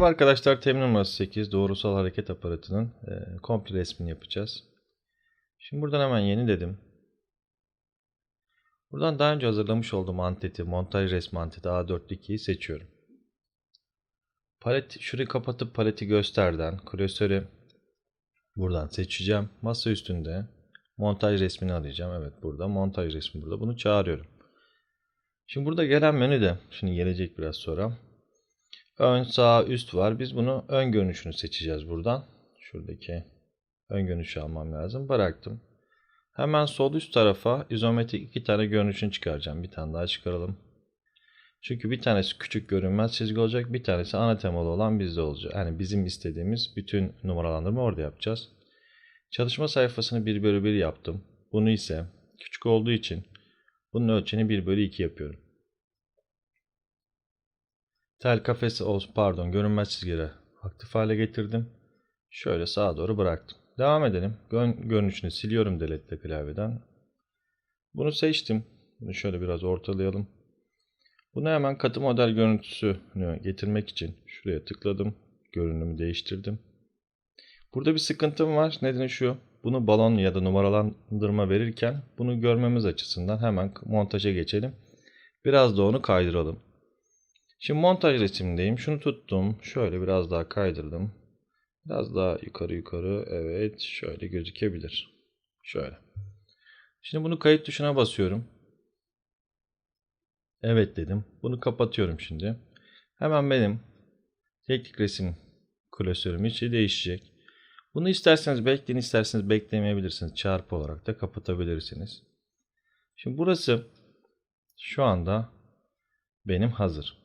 Merhaba arkadaşlar, temin numarası 8 doğrusal hareket aparatının e, komple resmini yapacağız. Şimdi buradan hemen yeni dedim. Buradan daha önce hazırlamış olduğum anteti, montaj resmi anteti A4'teki seçiyorum. Palet, şurayı kapatıp paleti gösterden, klasörü buradan seçeceğim. Masa üstünde montaj resmini arayacağım. Evet burada montaj resmi burada. Bunu çağırıyorum. Şimdi burada gelen menüde, şimdi gelecek biraz sonra. Ön, sağ, üst var. Biz bunu ön görünüşünü seçeceğiz buradan. Şuradaki ön görünüşü almam lazım. Bıraktım. Hemen sol üst tarafa izometrik iki tane görünüşünü çıkaracağım. Bir tane daha çıkaralım. Çünkü bir tanesi küçük görünmez çizgi olacak. Bir tanesi ana temalı olan bizde olacak. Yani bizim istediğimiz bütün numaralandırma orada yapacağız. Çalışma sayfasını 1 bölü 1 yaptım. Bunu ise küçük olduğu için bunun ölçeğini 1 bölü 2 yapıyorum. Tel kafesi olsun pardon görünmez çizgileri aktif hale getirdim. Şöyle sağa doğru bıraktım. Devam edelim. Görünüşünü siliyorum delete klavyeden. Bunu seçtim. Bunu şöyle biraz ortalayalım. Bunu hemen katı model görüntüsünü getirmek için şuraya tıkladım. Görünümü değiştirdim. Burada bir sıkıntım var. Nedeni şu. Bunu balon ya da numaralandırma verirken bunu görmemiz açısından hemen montaja geçelim. Biraz da onu kaydıralım. Şimdi montaj resimdeyim. Şunu tuttum. Şöyle biraz daha kaydırdım. Biraz daha yukarı yukarı. Evet. Şöyle gözükebilir. Şöyle. Şimdi bunu kayıt tuşuna basıyorum. Evet dedim. Bunu kapatıyorum şimdi. Hemen benim teknik resim klasörüm içi değişecek. Bunu isterseniz bekleyin, isterseniz beklemeyebilirsiniz. Çarpı olarak da kapatabilirsiniz. Şimdi burası şu anda benim hazır.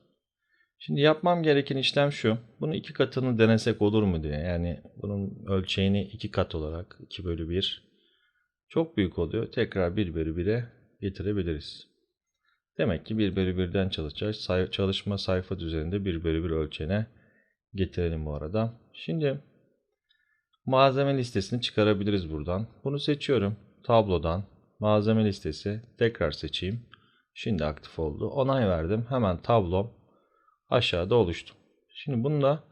Şimdi yapmam gereken işlem şu. Bunu iki katını denesek olur mu diye. Yani bunun ölçeğini iki kat olarak 2 bölü 1 çok büyük oluyor. Tekrar 1 bölü 1'e getirebiliriz. Demek ki 1 bölü 1'den çalışacağız. Say çalışma sayfa düzeninde 1 bölü 1 ölçeğine getirelim bu arada. Şimdi malzeme listesini çıkarabiliriz buradan. Bunu seçiyorum. Tablodan malzeme listesi tekrar seçeyim. Şimdi aktif oldu. Onay verdim. Hemen tablom aşağıda oluştu. Şimdi bunu da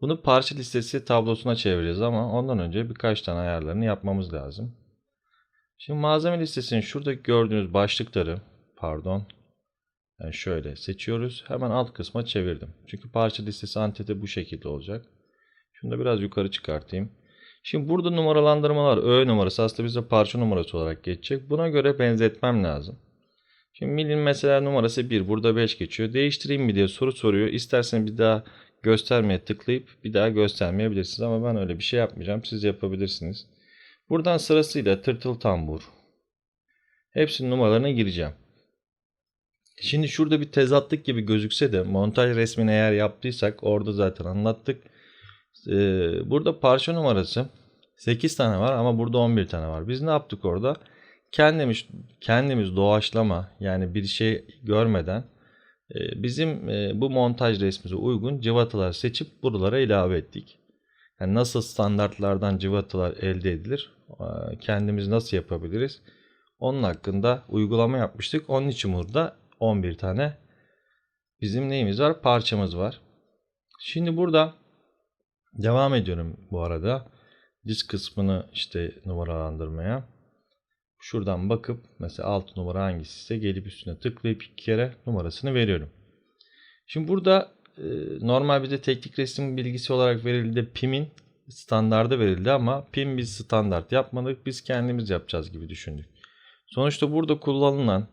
bunu parça listesi tablosuna çevireceğiz ama ondan önce birkaç tane ayarlarını yapmamız lazım. Şimdi malzeme listesinin şuradaki gördüğünüz başlıkları pardon yani şöyle seçiyoruz. Hemen alt kısma çevirdim. Çünkü parça listesi antete bu şekilde olacak. Şunu da biraz yukarı çıkartayım. Şimdi burada numaralandırmalar Ö numarası aslında bize parça numarası olarak geçecek. Buna göre benzetmem lazım. Şimdi milin mesela numarası 1 burada 5 geçiyor. Değiştireyim mi diye soru soruyor. İstersen bir daha göstermeye tıklayıp bir daha göstermeyebilirsiniz. Ama ben öyle bir şey yapmayacağım. Siz yapabilirsiniz. Buradan sırasıyla tırtıl tambur. Hepsinin numaralarına gireceğim. Şimdi şurada bir tezatlık gibi gözükse de montaj resmini eğer yaptıysak orada zaten anlattık. Ee, burada parça numarası 8 tane var ama burada 11 tane var. Biz ne yaptık orada? kendimiz kendimiz doğaçlama yani bir şey görmeden e, bizim e, bu montaj resmimize uygun cıvatalar seçip buralara ilave ettik. Yani nasıl standartlardan cıvatalar elde edilir? E, kendimiz nasıl yapabiliriz? Onun hakkında uygulama yapmıştık. Onun için burada 11 tane bizim neyimiz var? Parçamız var. Şimdi burada devam ediyorum bu arada. Disk kısmını işte numaralandırmaya. Şuradan bakıp mesela alt numara hangisi ise gelip üstüne tıklayıp iki kere numarasını veriyorum. Şimdi burada e, normal bize teknik resim bilgisi olarak verildi. PIM'in standardı verildi ama PIM biz standart yapmadık. Biz kendimiz yapacağız gibi düşündük. Sonuçta burada kullanılan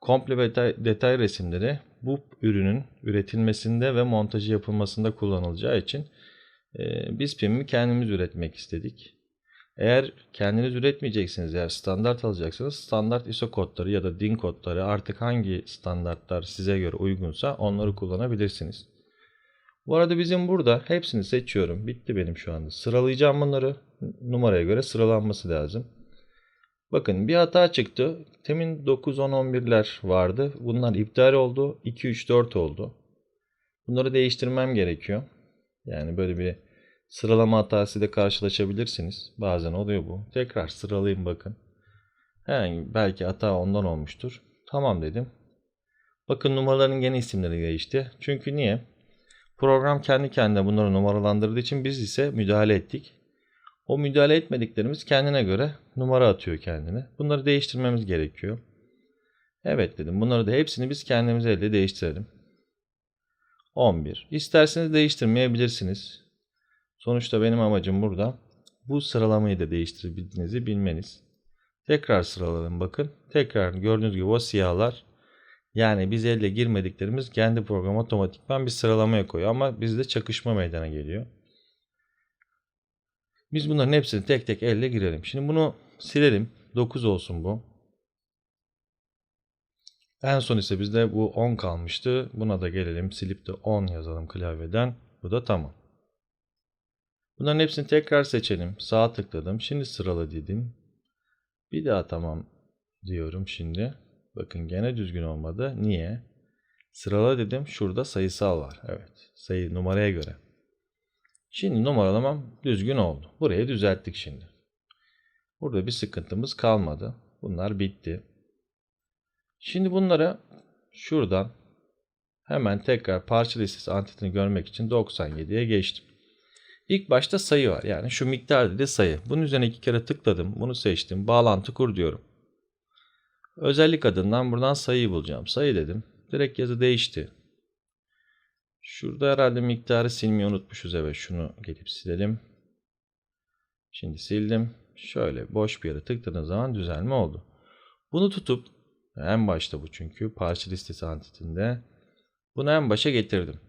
komple detay, detay resimleri bu ürünün üretilmesinde ve montajı yapılmasında kullanılacağı için biz PIM'i kendimiz üretmek istedik. Eğer kendiniz üretmeyeceksiniz, eğer standart alacaksınız, standart ISO kodları ya da DIN kodları artık hangi standartlar size göre uygunsa onları kullanabilirsiniz. Bu arada bizim burada hepsini seçiyorum. Bitti benim şu anda. Sıralayacağım bunları. Numaraya göre sıralanması lazım. Bakın bir hata çıktı. Temin 9, 10, 11'ler vardı. Bunlar iptal oldu. 2, 3, 4 oldu. Bunları değiştirmem gerekiyor. Yani böyle bir Sıralama hatası ile karşılaşabilirsiniz. Bazen oluyor bu. Tekrar sıralayın bakın. Herhangi belki hata ondan olmuştur. Tamam dedim. Bakın numaraların gene isimleri değişti. Çünkü niye? Program kendi kendine bunları numaralandırdığı için biz ise müdahale ettik. O müdahale etmediklerimiz kendine göre numara atıyor kendine. Bunları değiştirmemiz gerekiyor. Evet dedim. Bunları da hepsini biz kendimiz elde değiştirelim. 11. İsterseniz değiştirmeyebilirsiniz. Sonuçta benim amacım burada bu sıralamayı da değiştirebildiğinizi bilmeniz. Tekrar sıraladım bakın. Tekrar gördüğünüz gibi o siyahlar yani biz elle girmediklerimiz kendi program otomatikman bir sıralamaya koyuyor ama bizde çakışma meydana geliyor. Biz bunların hepsini tek tek elle girelim. Şimdi bunu silelim. 9 olsun bu. En son ise bizde bu 10 kalmıştı. Buna da gelelim. Silip de 10 yazalım klavyeden. Bu da tamam. Bunların hepsini tekrar seçelim. Sağ tıkladım. Şimdi sırala dedim. Bir daha tamam diyorum şimdi. Bakın gene düzgün olmadı. Niye? Sırala dedim. Şurada sayısal var. Evet. Sayı numaraya göre. Şimdi numaralamam düzgün oldu. Burayı düzelttik şimdi. Burada bir sıkıntımız kalmadı. Bunlar bitti. Şimdi bunlara şuradan hemen tekrar parça listesi antitini görmek için 97'ye geçtim. İlk başta sayı var. Yani şu miktar dedi sayı. Bunun üzerine iki kere tıkladım. Bunu seçtim. Bağlantı kur diyorum. Özellik adından buradan sayıyı bulacağım. Sayı dedim. Direkt yazı değişti. Şurada herhalde miktarı silmeyi unutmuşuz. Evet şunu gelip silelim. Şimdi sildim. Şöyle boş bir yere tıkladığım zaman düzelme oldu. Bunu tutup en başta bu çünkü parça listesi antitinde bunu en başa getirdim.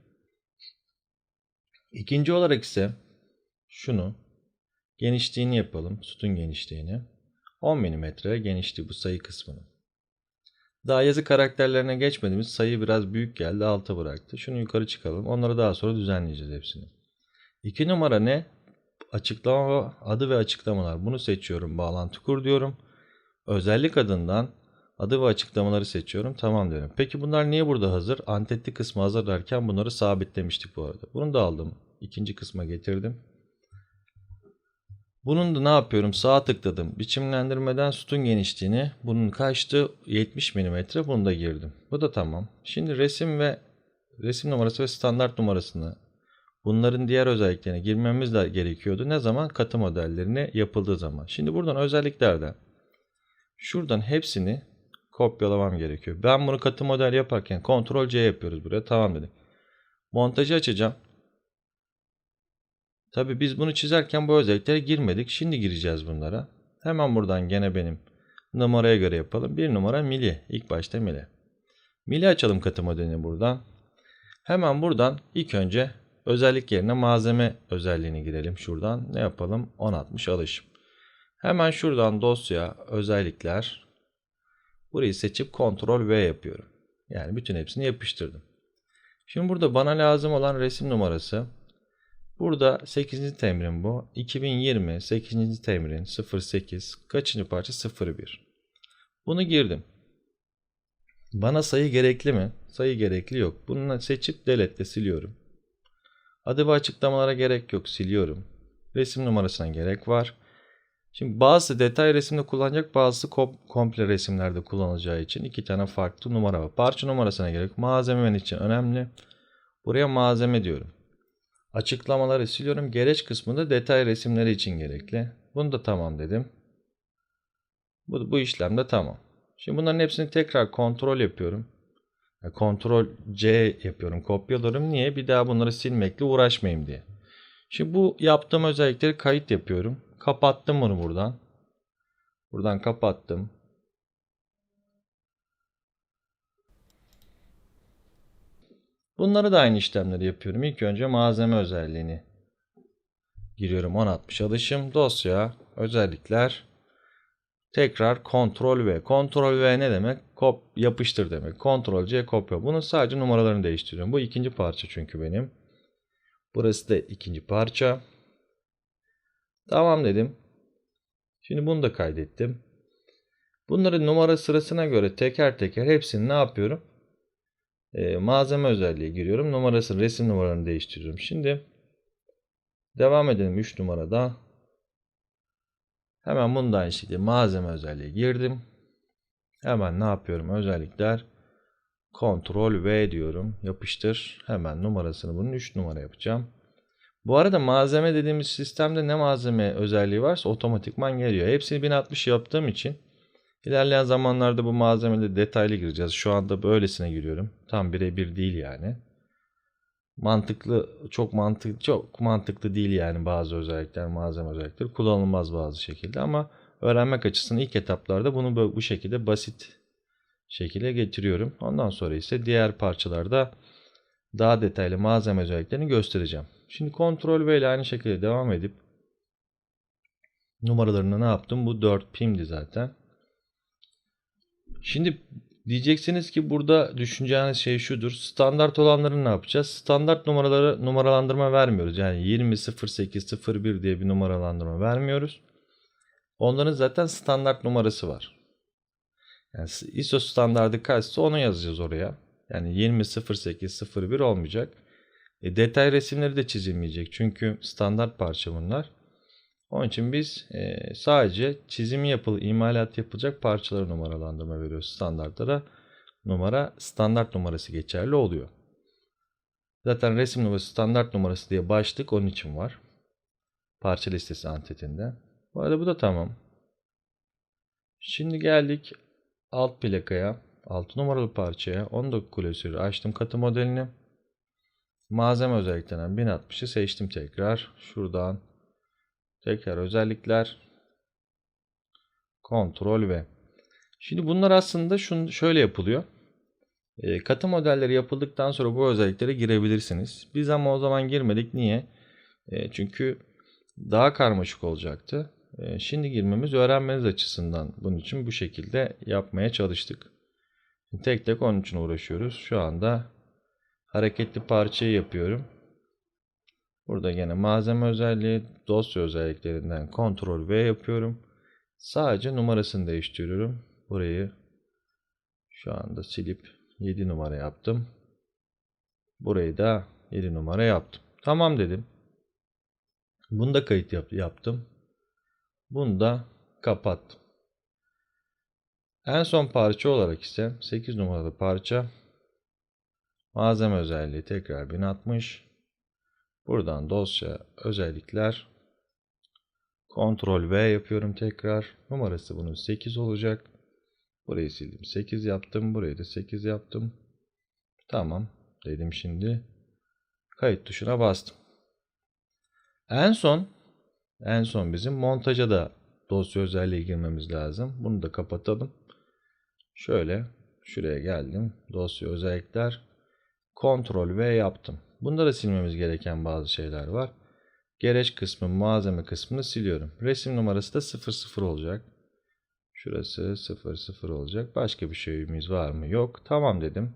İkinci olarak ise şunu genişliğini yapalım. Sütun genişliğini. 10 mm genişliği bu sayı kısmının. Daha yazı karakterlerine geçmediğimiz sayı biraz büyük geldi alta bıraktı. Şunu yukarı çıkalım. Onları daha sonra düzenleyeceğiz hepsini. 2 numara ne? Açıklama adı ve açıklamalar. Bunu seçiyorum. Bağlantı kur diyorum. Özellik adından adı ve açıklamaları seçiyorum. Tamam diyorum. Peki bunlar niye burada hazır? Antetli kısmı hazır derken bunları sabitlemiştik bu arada. Bunu da aldım. İkinci kısma getirdim. Bunun da ne yapıyorum? Sağ tıkladım. Biçimlendirmeden sütun genişliğini. Bunun kaçtı? 70 mm. Bunu da girdim. Bu da tamam. Şimdi resim ve resim numarası ve standart numarasını bunların diğer özelliklerine girmemiz de gerekiyordu. Ne zaman? Katı modellerine yapıldığı zaman. Şimdi buradan özelliklerden şuradan hepsini kopyalamam gerekiyor. Ben bunu katı model yaparken Ctrl C yapıyoruz buraya. Tamam dedim. Montajı açacağım. Tabi biz bunu çizerken bu özelliklere girmedik. Şimdi gireceğiz bunlara. Hemen buradan gene benim numaraya göre yapalım. Bir numara mili. İlk başta mili. Mili açalım katı modelini buradan. Hemen buradan ilk önce özellik yerine malzeme özelliğini girelim. Şuradan ne yapalım? 1060 alışım. Hemen şuradan dosya özellikler. Burayı seçip Ctrl V yapıyorum. Yani bütün hepsini yapıştırdım. Şimdi burada bana lazım olan resim numarası Burada 8. temrin bu. 2020 8. temrin 08 kaçıncı parça 01. Bunu girdim. Bana sayı gerekli mi? Sayı gerekli yok. Bunu seçip delete siliyorum. Adı ve açıklamalara gerek yok siliyorum. Resim numarasına gerek var. Şimdi bazı detay resimde kullanacak bazısı komple resimlerde kullanacağı için iki tane farklı numara var. Parça numarasına gerek. Malzemenin için önemli. Buraya malzeme diyorum. Açıklamaları siliyorum. Gereç kısmında detay resimleri için gerekli. Bunu da tamam dedim. Bu, bu işlem de tamam. Şimdi bunların hepsini tekrar kontrol yapıyorum. Kontrol C yapıyorum. Kopyalıyorum. Niye? Bir daha bunları silmekle uğraşmayayım diye. Şimdi bu yaptığım özellikleri kayıt yapıyorum. Kapattım bunu buradan. Buradan kapattım. Bunları da aynı işlemleri yapıyorum. İlk önce malzeme özelliğini giriyorum 1060 alışım dosya özellikler tekrar kontrol V. Kontrol V ne demek? Kop yapıştır demek. Kontrol C kopya. Bunun sadece numaralarını değiştiriyorum. Bu ikinci parça çünkü benim. Burası da ikinci parça. Tamam dedim. Şimdi bunu da kaydettim. Bunları numara sırasına göre teker teker hepsini ne yapıyorum? e, malzeme özelliği giriyorum. Numarası resim numaranı değiştiriyorum. Şimdi devam edelim 3 numarada. Hemen bunu da malzeme özelliği girdim. Hemen ne yapıyorum özellikler? Ctrl V diyorum. Yapıştır. Hemen numarasını bunun 3 numara yapacağım. Bu arada malzeme dediğimiz sistemde ne malzeme özelliği varsa otomatikman geliyor. Hepsini 1060 yaptığım için ilerleyen zamanlarda bu malzemeleri detaylı gireceğiz. Şu anda böylesine giriyorum. Tam birebir değil yani. Mantıklı, çok mantıklı, çok mantıklı değil yani bazı özellikler, malzeme özellikleri kullanılmaz bazı şekilde ama öğrenmek açısından ilk etaplarda bunu bu bu şekilde basit şekilde getiriyorum. Ondan sonra ise diğer parçalarda daha detaylı malzeme özelliklerini göstereceğim. Şimdi Ctrl V ile aynı şekilde devam edip numaralarını ne yaptım? Bu 4 pimdi zaten. Şimdi diyeceksiniz ki burada düşüneceğiniz şey şudur. Standart olanları ne yapacağız? Standart numaraları numaralandırma vermiyoruz. Yani 20, 08, 01 diye bir numaralandırma vermiyoruz. Onların zaten standart numarası var. Yani ISO standardı kaçsa onu yazacağız oraya. Yani 20, 08, 01 olmayacak. E, detay resimleri de çizilmeyecek. Çünkü standart parça bunlar. Onun için biz e, sadece çizimi yapıl, imalat yapılacak parçalara numaralandırma veriyoruz. Standartlara numara, standart numarası geçerli oluyor. Zaten resim numarası standart numarası diye başlık onun için var. Parça listesi antetinde. Bu arada bu da tamam. Şimdi geldik alt plakaya. 6 numaralı parçaya 19 klasörü açtım katı modelini. Malzeme özelliklerinden 1060'ı seçtim tekrar. Şuradan tekrar özellikler kontrol ve Şimdi bunlar aslında şunu şöyle yapılıyor. E, katı modelleri yapıldıktan sonra bu özelliklere girebilirsiniz. Biz ama o zaman girmedik. Niye? E, çünkü daha karmaşık olacaktı. E, şimdi girmemiz öğrenmeniz açısından bunun için bu şekilde yapmaya çalıştık. Tek tek onun için uğraşıyoruz. Şu anda hareketli parçayı yapıyorum. Burada yine malzeme özelliği, dosya özelliklerinden kontrol V yapıyorum. Sadece numarasını değiştiriyorum. Burayı şu anda silip 7 numara yaptım. Burayı da 7 numara yaptım. Tamam dedim. Bunu da kayıt yap yaptım. Bunu da kapattım. En son parça olarak ise 8 numaralı parça malzeme özelliği tekrar 1060 buradan dosya özellikler. Kontrol V yapıyorum tekrar. Numarası bunun 8 olacak. Burayı sildim 8 yaptım. Burayı da 8 yaptım. Tamam dedim şimdi. Kayıt tuşuna bastım. En son en son bizim montaja da dosya özelliği girmemiz lazım. Bunu da kapatalım. Şöyle şuraya geldim. Dosya özellikler. Ctrl V yaptım. Bunda da silmemiz gereken bazı şeyler var. Gereç kısmı, malzeme kısmını siliyorum. Resim numarası da 00 olacak. Şurası 00 olacak. Başka bir şeyimiz var mı? Yok. Tamam dedim.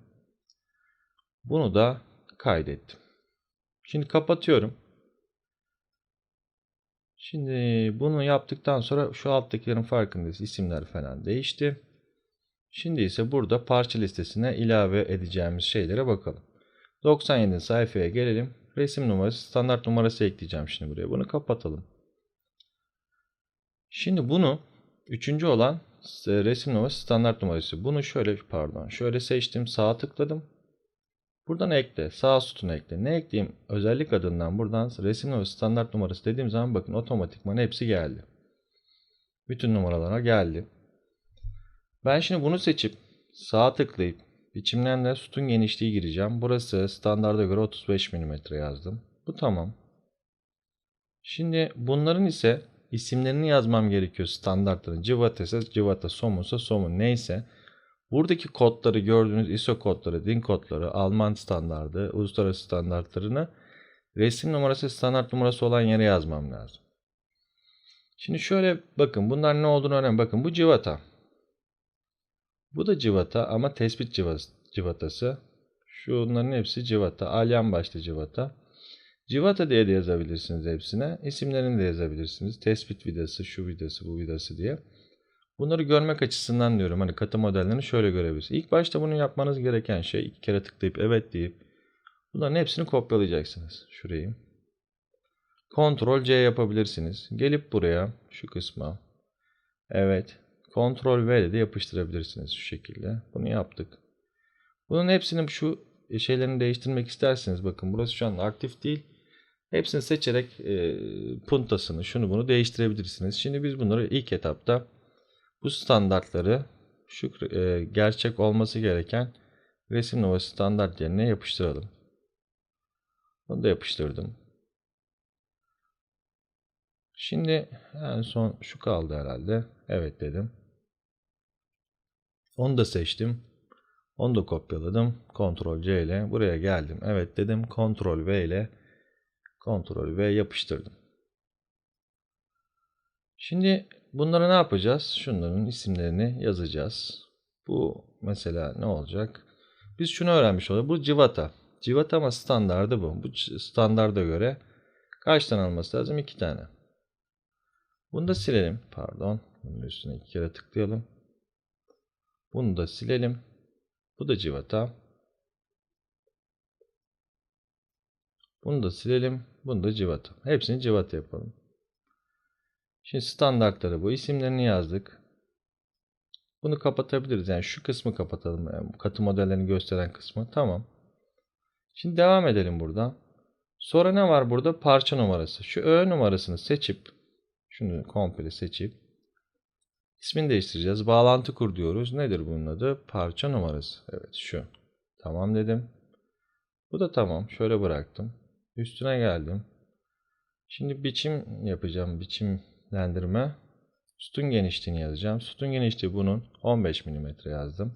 Bunu da kaydettim. Şimdi kapatıyorum. Şimdi bunu yaptıktan sonra şu alttakilerin farkındayız. İsimler falan değişti. Şimdi ise burada parça listesine ilave edeceğimiz şeylere bakalım. 97 sayfaya gelelim. Resim numarası, standart numarası ekleyeceğim şimdi buraya. Bunu kapatalım. Şimdi bunu üçüncü olan resim numarası, standart numarası. Bunu şöyle pardon, şöyle seçtim, sağa tıkladım. Buradan ekle, sağ sütun ekle. Ne ekleyeyim? Özellik adından buradan resim numarası, standart numarası dediğim zaman bakın otomatikman hepsi geldi. Bütün numaralara geldi. Ben şimdi bunu seçip sağa tıklayıp biçimlendirme sütun genişliği gireceğim. Burası standarda göre 35 mm yazdım. Bu tamam. Şimdi bunların ise isimlerini yazmam gerekiyor standartların. Civata ise civata, somunsa somun neyse. Buradaki kodları gördüğünüz ISO kodları, DIN kodları, Alman standardı, uluslararası standartlarını resim numarası, standart numarası olan yere yazmam lazım. Şimdi şöyle bakın bunlar ne olduğunu öğrenin. Bakın bu civata. Bu da civata ama tespit civatası. Şunların hepsi civata. Alyan başlı civata. Civata diye de yazabilirsiniz hepsine. İsimlerini de yazabilirsiniz. Tespit vidası, şu vidası, bu vidası diye. Bunları görmek açısından diyorum. Hani katı modellerini şöyle görebilirsiniz. İlk başta bunu yapmanız gereken şey iki kere tıklayıp evet deyip bunların hepsini kopyalayacaksınız. Şurayı. Ctrl C yapabilirsiniz. Gelip buraya şu kısma Evet. Ctrl V ile de yapıştırabilirsiniz şu şekilde. Bunu yaptık. Bunun hepsini şu şeylerini değiştirmek isterseniz bakın burası şu an aktif değil. Hepsini seçerek e, puntasını şunu bunu değiştirebilirsiniz. Şimdi biz bunları ilk etapta bu standartları şu e, gerçek olması gereken resim nova standart yerine yapıştıralım. Bunu da yapıştırdım. Şimdi en son şu kaldı herhalde. Evet dedim. Onu da seçtim. Onu da kopyaladım. Ctrl C ile buraya geldim. Evet dedim. Ctrl V ile Ctrl V yapıştırdım. Şimdi bunları ne yapacağız? Şunların isimlerini yazacağız. Bu mesela ne olacak? Biz şunu öğrenmiş olduk. Bu civata. Civata ama standardı bu. Bu standarda göre kaç tane alması lazım? 2 tane. Bunu da silelim. Pardon. Bunun üstüne iki kere tıklayalım. Bunu da silelim. Bu da civata. Bunu da silelim. Bunu da civata. Hepsini civata yapalım. Şimdi standartları bu. isimlerini yazdık. Bunu kapatabiliriz. Yani şu kısmı kapatalım. Yani katı modellerini gösteren kısmı. Tamam. Şimdi devam edelim buradan. Sonra ne var burada? Parça numarası. Şu Ö numarasını seçip şunu komple seçip ismini değiştireceğiz. Bağlantı kur diyoruz. Nedir bunun adı? Parça numarası. Evet şu. Tamam dedim. Bu da tamam. Şöyle bıraktım. Üstüne geldim. Şimdi biçim yapacağım. Biçimlendirme. Sütun genişliğini yazacağım. Sütun genişliği bunun 15 mm yazdım.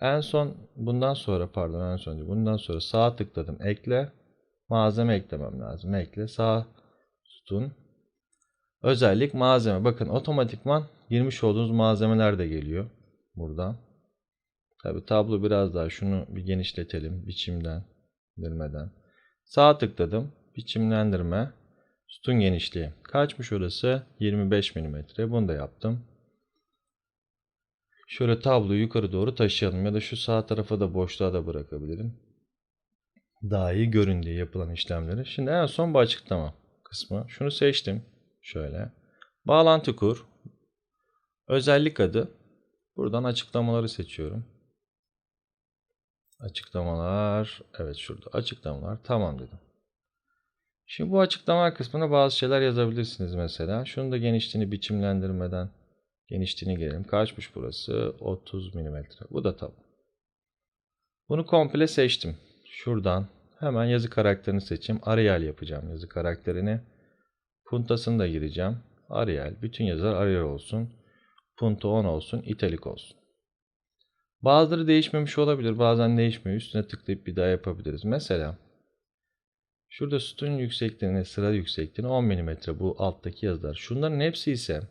En son bundan sonra pardon en son bundan sonra sağa tıkladım. Ekle. Malzeme eklemem lazım. Ekle. Sağ sütun. Özellik malzeme. Bakın otomatikman girmiş olduğunuz malzemeler de geliyor. Buradan. Tabi tablo biraz daha şunu bir genişletelim. Biçimden. Dirmeden. Sağ tıkladım. Biçimlendirme. Sütun genişliği. Kaçmış orası? 25 mm. Bunu da yaptım. Şöyle tabloyu yukarı doğru taşıyalım. Ya da şu sağ tarafa da boşluğa da bırakabilirim. Daha iyi görün diye yapılan işlemleri. Şimdi en son bu açıklama kısmı. Şunu seçtim. Şöyle. Bağlantı kur. Özellik adı. Buradan açıklamaları seçiyorum. Açıklamalar. Evet şurada açıklamalar. Tamam dedim. Şimdi bu açıklama kısmına bazı şeyler yazabilirsiniz mesela. Şunu da genişliğini biçimlendirmeden genişliğini girelim. Kaçmış burası? 30 mm. Bu da tamam. Bunu komple seçtim. Şuradan hemen yazı karakterini seçeyim. Arial yapacağım yazı karakterini. Puntasını da gireceğim. Arial. Bütün yazılar Arial olsun. Punto 10 olsun. italik olsun. Bazıları değişmemiş olabilir. Bazen değişmiyor. Üstüne tıklayıp bir daha yapabiliriz. Mesela şurada sütun yüksekliğini, sıra yüksekliğini 10 mm bu alttaki yazılar. Şunların hepsi ise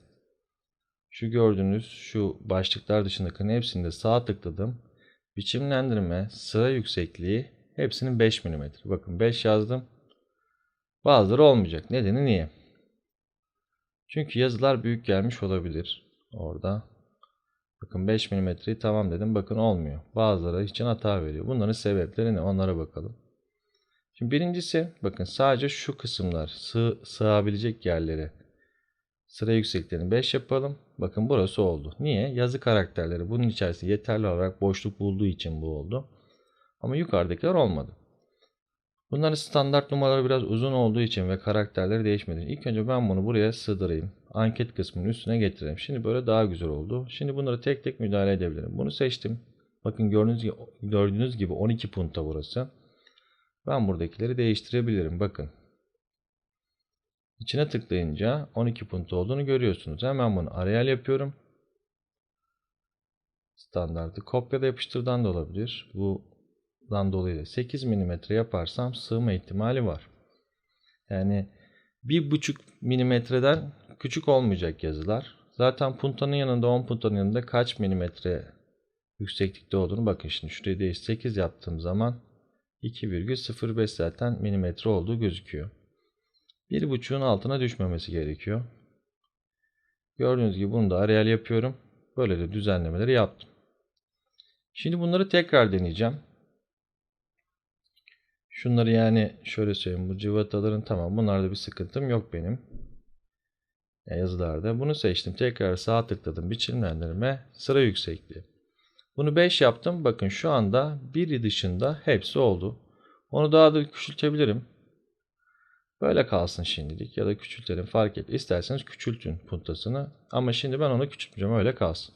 şu gördüğünüz şu başlıklar dışındaki hepsinde sağ tıkladım. Biçimlendirme, sıra yüksekliği hepsinin 5 mm. Bakın 5 yazdım. Bazıları olmayacak. Nedeni niye? Çünkü yazılar büyük gelmiş olabilir. Orada. Bakın 5 mm'yi tamam dedim. Bakın olmuyor. Bazıları için hata veriyor. Bunların sebepleri ne? Onlara bakalım. Şimdi birincisi bakın sadece şu kısımlar sığ, sığabilecek yerleri sıra yüksekliğini 5 yapalım. Bakın burası oldu. Niye? Yazı karakterleri bunun içerisinde yeterli olarak boşluk bulduğu için bu oldu. Ama yukarıdakiler olmadı. Bunların standart numaraları biraz uzun olduğu için ve karakterleri değişmedi. İlk önce ben bunu buraya sığdırayım. Anket kısmının üstüne getireyim. Şimdi böyle daha güzel oldu. Şimdi bunları tek tek müdahale edebilirim. Bunu seçtim. Bakın gördüğünüz gibi, gördüğünüz gibi 12 punta burası. Ben buradakileri değiştirebilirim. Bakın. İçine tıklayınca 12 punta olduğunu görüyorsunuz. Hemen bunu arayal yapıyorum. Standartı kopyala yapıştırdan da olabilir. Bu dan dolayı 8 mm yaparsam sığma ihtimali var. Yani 1.5 milimetreden küçük olmayacak yazılar. Zaten puntanın yanında 10 puntanın yanında kaç milimetre yükseklikte olduğunu bakın şimdi şuraya değil 8 yaptığım zaman 2,05 zaten milimetre olduğu gözüküyor. 1.5'un altına düşmemesi gerekiyor. Gördüğünüz gibi bunu da arayal yapıyorum. Böyle de düzenlemeleri yaptım. Şimdi bunları tekrar deneyeceğim. Şunları yani şöyle söyleyeyim. Bu cıvataların tamam bunlarda bir sıkıntım yok benim. Ya yazılarda. Bunu seçtim. Tekrar sağ tıkladım. Biçimlendirme. Sıra yüksekliği. Bunu 5 yaptım. Bakın şu anda biri dışında hepsi oldu. Onu daha da küçültebilirim. Böyle kalsın şimdilik ya da küçültelim fark et. İsterseniz küçültün puntasını. Ama şimdi ben onu küçültmeyeceğim öyle kalsın.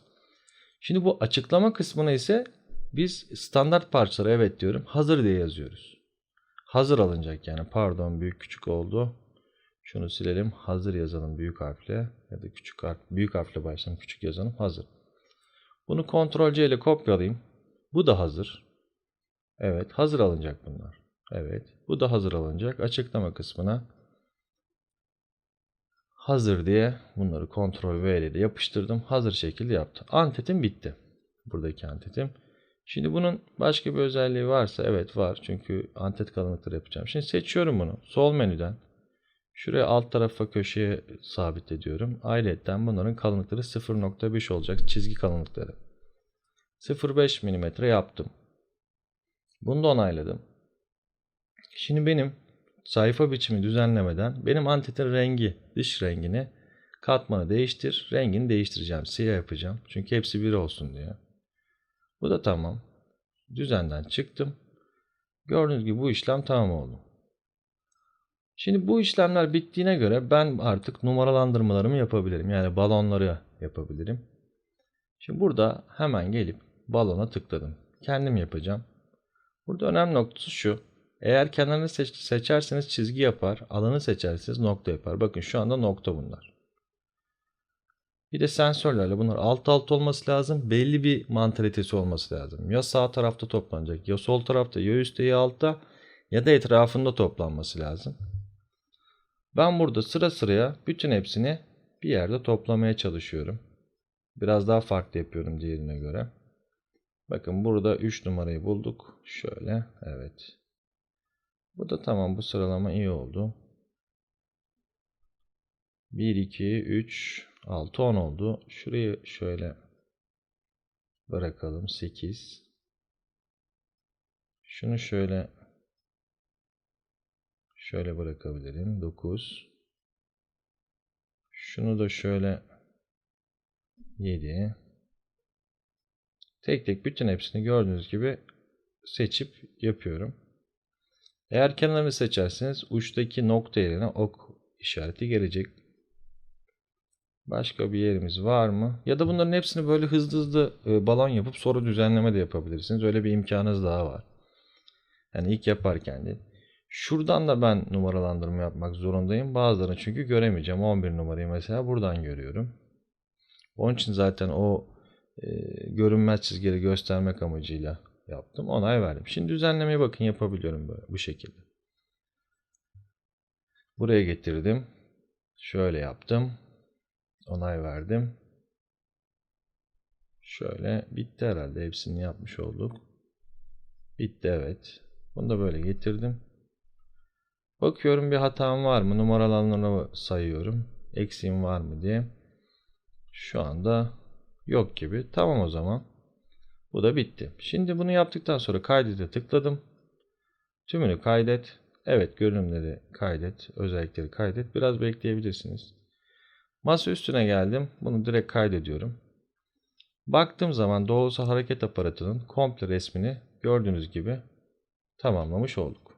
Şimdi bu açıklama kısmına ise biz standart parçalara evet diyorum. Hazır diye yazıyoruz. Hazır alınacak yani. Pardon büyük küçük oldu. Şunu silelim. Hazır yazalım büyük harfle ya da küçük harf büyük harfle başlayalım. Küçük yazalım. Hazır. Bunu Ctrl C ile kopyalayayım. Bu da hazır. Evet, hazır alınacak bunlar. Evet, bu da hazır alınacak. Açıklama kısmına hazır diye bunları Ctrl V ile de yapıştırdım. Hazır şekilde yaptı. Antetim bitti. Buradaki antetim. Şimdi bunun başka bir özelliği varsa evet var. Çünkü antet kalınlıkları yapacağım. Şimdi seçiyorum bunu. Sol menüden. Şuraya alt tarafa köşeye sabit ediyorum. Ayrıca bunların kalınlıkları 0.5 olacak çizgi kalınlıkları. 0.5 mm yaptım. Bunu da onayladım. Şimdi benim sayfa biçimi düzenlemeden benim antetin rengi, dış rengini katmanı değiştir. Rengini değiştireceğim. Siyah yapacağım. Çünkü hepsi bir olsun diye. Bu da tamam. Düzenden çıktım. Gördüğünüz gibi bu işlem tamam oldu. Şimdi bu işlemler bittiğine göre ben artık numaralandırmalarımı yapabilirim. Yani balonları yapabilirim. Şimdi burada hemen gelip balona tıkladım. Kendim yapacağım. Burada önemli noktası şu. Eğer kenarını seç seçerseniz çizgi yapar. Alanı seçerseniz nokta yapar. Bakın şu anda nokta bunlar. Bir de sensörlerle bunlar alt alt olması lazım. Belli bir mantalitesi olması lazım. Ya sağ tarafta toplanacak ya sol tarafta ya üstte ya altta ya da etrafında toplanması lazım. Ben burada sıra sıraya bütün hepsini bir yerde toplamaya çalışıyorum. Biraz daha farklı yapıyorum diğerine göre. Bakın burada 3 numarayı bulduk. Şöyle evet. Bu da tamam bu sıralama iyi oldu. 1, 2, 3, 6, 10 oldu. Şurayı şöyle bırakalım. 8. Şunu şöyle şöyle bırakabilirim. 9. Şunu da şöyle 7. Tek tek bütün hepsini gördüğünüz gibi seçip yapıyorum. Eğer kenarını seçerseniz uçtaki nokta yerine ok işareti gelecek. Başka bir yerimiz var mı? Ya da bunların hepsini böyle hızlı hızlı e, balon yapıp sonra düzenleme de yapabilirsiniz. Öyle bir imkanınız daha var. Yani ilk yaparken de. Şuradan da ben numaralandırma yapmak zorundayım. Bazılarını çünkü göremeyeceğim. 11 numarayı mesela buradan görüyorum. Onun için zaten o e, görünmez çizgileri göstermek amacıyla yaptım. Onay verdim. Şimdi düzenlemeye bakın yapabiliyorum böyle bu şekilde. Buraya getirdim. Şöyle yaptım. Onay verdim. Şöyle bitti herhalde. Hepsini yapmış olduk. Bitti evet. Bunu da böyle getirdim. Bakıyorum bir hatam var mı? Numaralarını sayıyorum. Eksiğim var mı diye. Şu anda yok gibi. Tamam o zaman. Bu da bitti. Şimdi bunu yaptıktan sonra kaydete tıkladım. Tümünü kaydet. Evet görünümleri kaydet. Özellikleri kaydet. Biraz bekleyebilirsiniz. Masa üstüne geldim. Bunu direkt kaydediyorum. Baktığım zaman doğrusal hareket aparatının komple resmini gördüğünüz gibi tamamlamış olduk.